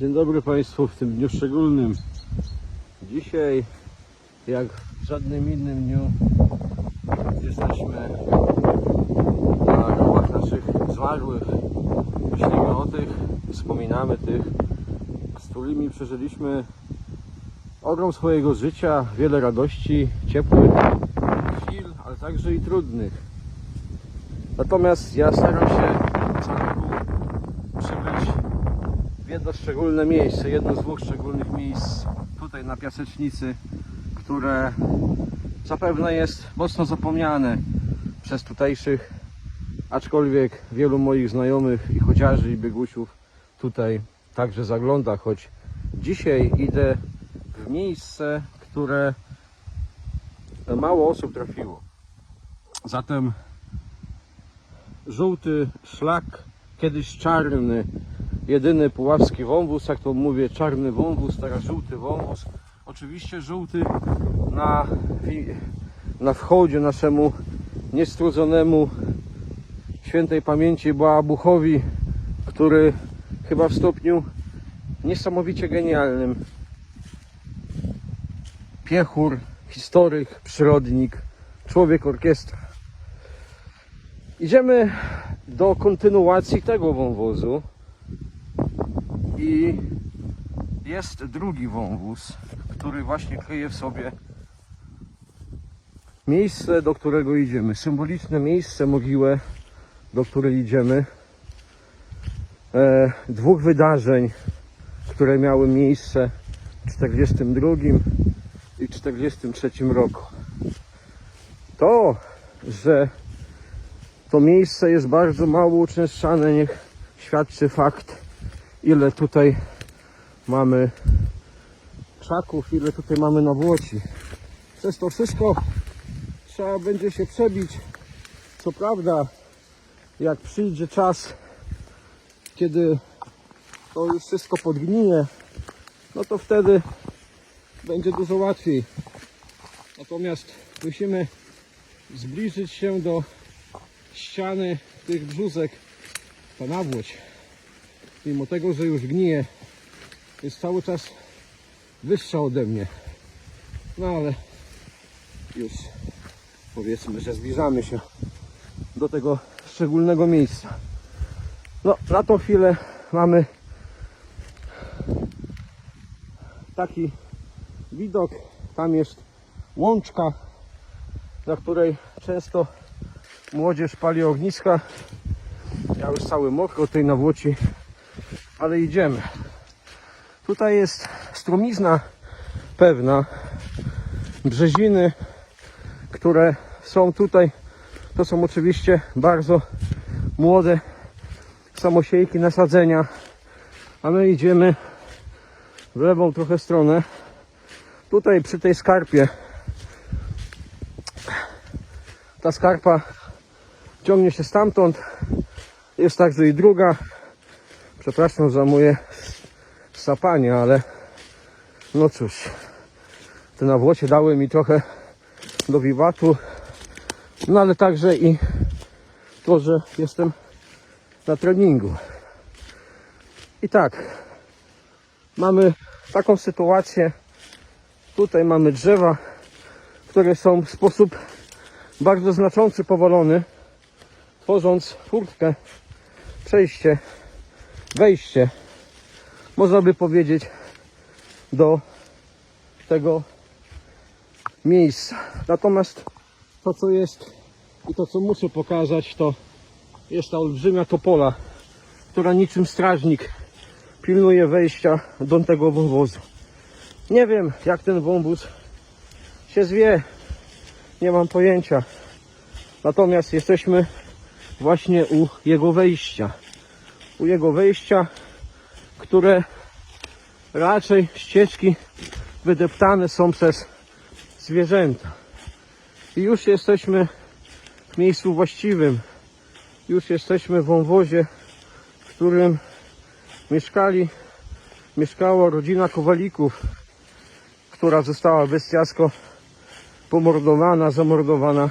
Dzień dobry Państwu w tym dniu szczególnym. Dzisiaj, jak w żadnym innym dniu, jesteśmy na grobach naszych zmarłych. Myślimy o tych, wspominamy tych, z którymi przeżyliśmy ogrom swojego życia, wiele radości, ciepłych chwil, ale także i trudnych. Natomiast ja staram się jedno szczególne miejsce, jedno z dwóch szczególnych miejsc tutaj na Piasecznicy, które zapewne jest mocno zapomniane przez tutejszych, aczkolwiek wielu moich znajomych i chociaży i biegusiów tutaj także zagląda, choć dzisiaj idę w miejsce, które mało osób trafiło. Zatem żółty szlak, kiedyś czarny, jedyny puławski wąwóz, jak to mówię, czarny wąwóz, teraz żółty wąwóz. Oczywiście żółty na, na wchodzie naszemu niestrudzonemu świętej pamięci Boabuchowi, który chyba w stopniu niesamowicie genialnym piechur, historyk, przyrodnik, człowiek orkiestra. Idziemy do kontynuacji tego wąwozu i jest drugi wąwóz, który właśnie kryje w sobie miejsce, do którego idziemy. Symboliczne miejsce, mogiłę, do której idziemy. E, dwóch wydarzeń, które miały miejsce w 42 i 43 roku. To, że to miejsce jest bardzo mało uczęszczane, niech świadczy fakt, ile tutaj mamy krzaków, ile tutaj mamy nawłoci. Przez to wszystko trzeba będzie się przebić. Co prawda, jak przyjdzie czas, kiedy to już wszystko podgnije, no to wtedy będzie dużo łatwiej. Natomiast musimy zbliżyć się do ściany tych brzuzek, ta nawłoć, mimo tego, że już gnije, jest cały czas wyższa ode mnie. No ale już powiedzmy, że zbliżamy się do tego szczególnego miejsca. No, na tą chwilę mamy taki widok. Tam jest łączka, na której często młodzież pali ogniska. Ja już cały mokro tej nawłoci, ale idziemy. Tutaj jest strumizna pewna, brzeziny, które są tutaj. To są oczywiście bardzo młode samosiejki nasadzenia, a my idziemy w lewą trochę stronę. Tutaj przy tej skarpie ta skarpa ciągnie się stamtąd. Jest także i druga. Przepraszam za moje sapanie, ale no cóż, te nawłocie dały mi trochę do wiwatu. No ale także i to, że jestem na treningu. I tak, mamy taką sytuację. Tutaj mamy drzewa, które są w sposób bardzo znaczący powalony, tworząc furtkę, przejście, wejście, można by powiedzieć, do tego miejsca. Natomiast to, co jest i to, co muszę pokazać, to jest ta olbrzymia topola, która niczym strażnik pilnuje wejścia do tego wąwozu. Nie wiem, jak ten wąwóz się zwie, nie mam pojęcia. Natomiast jesteśmy właśnie u jego wejścia. U jego wejścia, które raczej ścieżki wydeptane są przez zwierzęta. I już jesteśmy w miejscu właściwym. Już jesteśmy w wąwozie, w którym mieszkali, mieszkała rodzina Kowalików, która została bestiasko pomordowana, zamordowana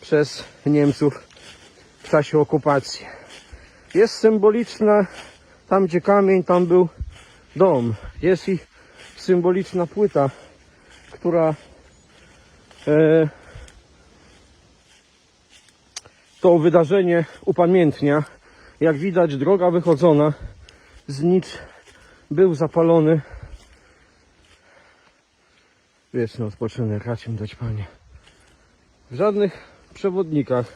przez Niemców w czasie okupacji. Jest symboliczne, tam gdzie kamień, tam był dom. Jest i symboliczna płyta, która e, to wydarzenie upamiętnia. Jak widać, droga wychodzona z nic był zapalony. Wieczny odpoczynek, racz im dać Panie. W żadnych przewodnikach,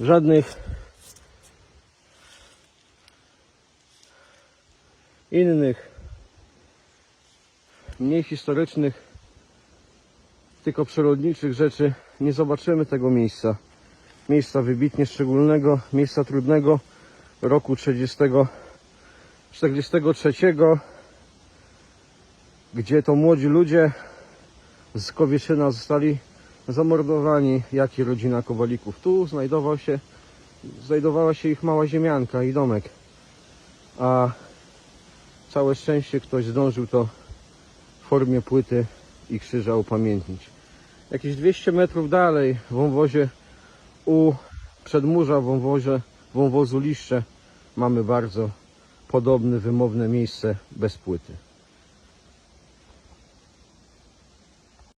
w żadnych innych, mniej historycznych, tylko przyrodniczych rzeczy nie zobaczymy tego miejsca. Miejsca wybitnie szczególnego, miejsca trudnego roku 30, 43, gdzie to młodzi ludzie z Kowieszyna zostali zamordowani, jak i rodzina Kowalików. Tu znajdował się, znajdowała się ich mała ziemianka i domek. A całe szczęście ktoś zdążył to w formie płyty i krzyża upamiętnić. Jakieś 200 metrów dalej w wąwozie u przedmurza wąwozie, wąwozu Liszcze mamy bardzo podobne, wymowne miejsce bez płyty.